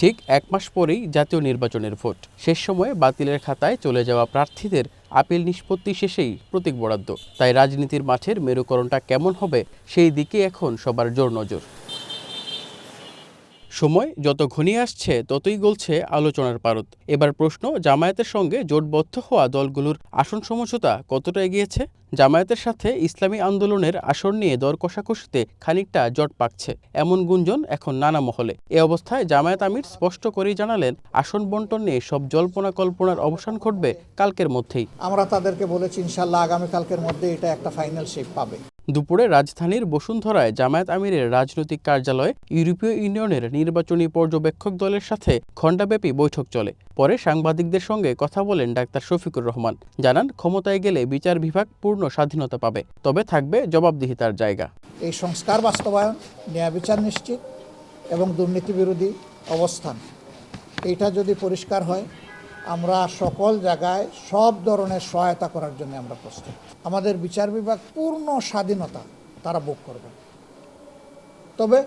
ঠিক এক মাস পরেই জাতীয় নির্বাচনের ভোট। শেষ সময়ে বাতিলের খাতায় চলে যাওয়া প্রার্থীদের আপিল নিষ্পত্তি শেষেই প্রতীক বরাদ্দ। তাই রাজনীতির মাঠের মেরুকরণটা কেমন হবে সেই দিকে এখন সবার জোর নজর। সময় যত ঘনিয়ে আসছে, ততই গলছে আলোচনার পারদ। এবার প্রশ্ন, জামায়াতের সঙ্গে জোটবদ্ধ হওয়া দলগুলোর আসন সমঝোতা কতটা এগিয়েছে? জামায়াতের সাথে ইসলামী আন্দোলনের আসন নিয়ে দর কষাকষিতে খানিকটা জট পাকছে। এমন গুঞ্জন এখন নানা মহলে। এ অবস্থায় জামায়াত আমির স্পষ্ট করেই জানালেন আসন বন্টন নিয়ে সব জল্পনা কল্পনার অবসান ঘটবে কালকের মধ্যেই। আমরা তাদেরকে বলেছি ইনশাল্লাহ আগামীকালকের মধ্যে এটা একটা ফাইনাল শেপ পাবে। দুপুরে রাজধানীর বসুন্ধরায় জামায়াত আমিরের রাজনৈতিক কার্যালয়ে ইউরোপীয় ইউনিয়নের নির্বাচনী পর্যবেক্ষক দলের সাথে ঘণ্টাব্যাপী বৈঠক চলে। পরে সাংবাদিকদের সঙ্গে কথা বলেন ডাক্তার শফিকুর রহমান। জানান ক্ষমতায় গেলে বিচার বিভাগ পূর্ণ স্বাধীনতা পাবে, তবে থাকবে জবাবদিহিতার জায়গা। এই সংস্কার বাস্তবায়ন ন্যায় বিচার নিশ্চিত এবং দুর্নীতি বিরোধী অবস্থান। এইটা যদি পরিষ্কার হয়, আমরা সকল জায়গায় সব ধরনের সহায়তা করার জন্য আমরা প্রস্তুত। আমাদের বিচার বিভাগ পূর্ণ স্বাধীনতা তারা ভোগ করবে। তবে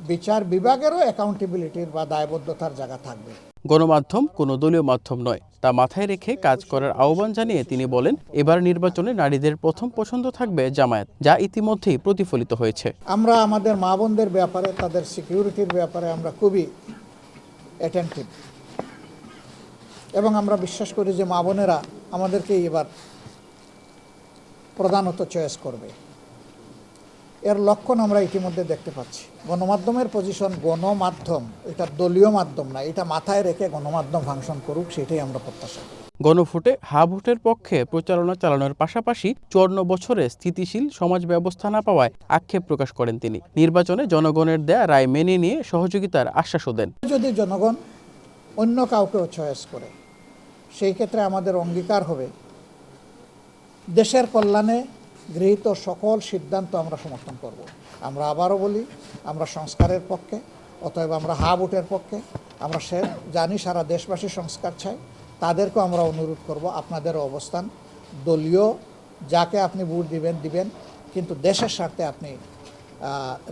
বিচার বিভাগেরও অ্যাকাউন্টেবিলিটির বা দায়বদ্ধতার জায়গা থাকবে। গণমাধ্যম কোনো দলীয় মাধ্যম নয়। তা মাথায় রেখে কাজ করার আহ্বান জানিয়ে তিনি বলেন, এবার নির্বাচনে নারীদের প্রথম পছন্দ থাকবে জামায়াত, যা ইতিমধ্যেই প্রতিফলিত হয়েছে। আমরা আমাদের মা বোনদের ব্যাপারে, তাদের সিকিউরিটির ব্যাপারে আমরা খুবই অ্যাটেন্টিভ এবং আমরা বিশ্বাস করি যে মা বোনেরা আমাদেরকে এবার প্রধানত চয়েস করবে। এর লক্ষণ আমরা ইতিমধ্যে দেখতে পাচ্ছি। গণমাধ্যমের পজিশন গণমাধ্যম এটা দলীয় মাধ্যম না এটা মাথায় রেখে গণমাধ্যম ফাংশন করুক সেটাই আমরা প্রত্যাশা করি। গণভোটে হা ভোটের পক্ষে প্রচারণা চালানোর পাশাপাশি চুয়ান্ন বছরে স্থিতিশীল সমাজ ব্যবস্থা না পাওয়ায় আক্ষেপ প্রকাশ করেন তিনি। নির্বাচনে জনগণের দেয়া রায় মেনে নিয়ে সহযোগিতার আশ্বাসও দেন। যদি জনগণ অন্য কাউকেও চয়েস করে সেই ক্ষেত্রে আমাদের অঙ্গীকার হবে দেশের কল্যাণে গৃহীত সকল সিদ্ধান্ত আমরা সমর্থন করব। আমরা আবারও বলি আমরা সংস্কারের পক্ষে অতএব আমরা হা ভোটের পক্ষে আমরা সে জানি সারা দেশবাসী সংস্কার চাই তাদেরকেও আমরা অনুরোধ করব আপনাদের অবস্থান দলীয় যাকে আপনি ভোট দিবেন দিবেন কিন্তু দেশের স্বার্থে আপনি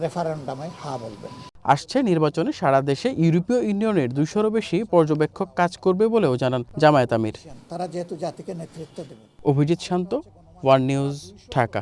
রেফারেন্ডামে হা বলবেন। আসছে নির্বাচনে সারা দেশে ইউরোপীয় ইউনিয়নের দুইশোরও বেশি পর্যবেক্ষক কাজ করবে বলেও জানান জামায়াত আমির। তারা যেহেতু জাতিকে নেতৃত্ব দেবে। Abhijit Shanta one news Dhaka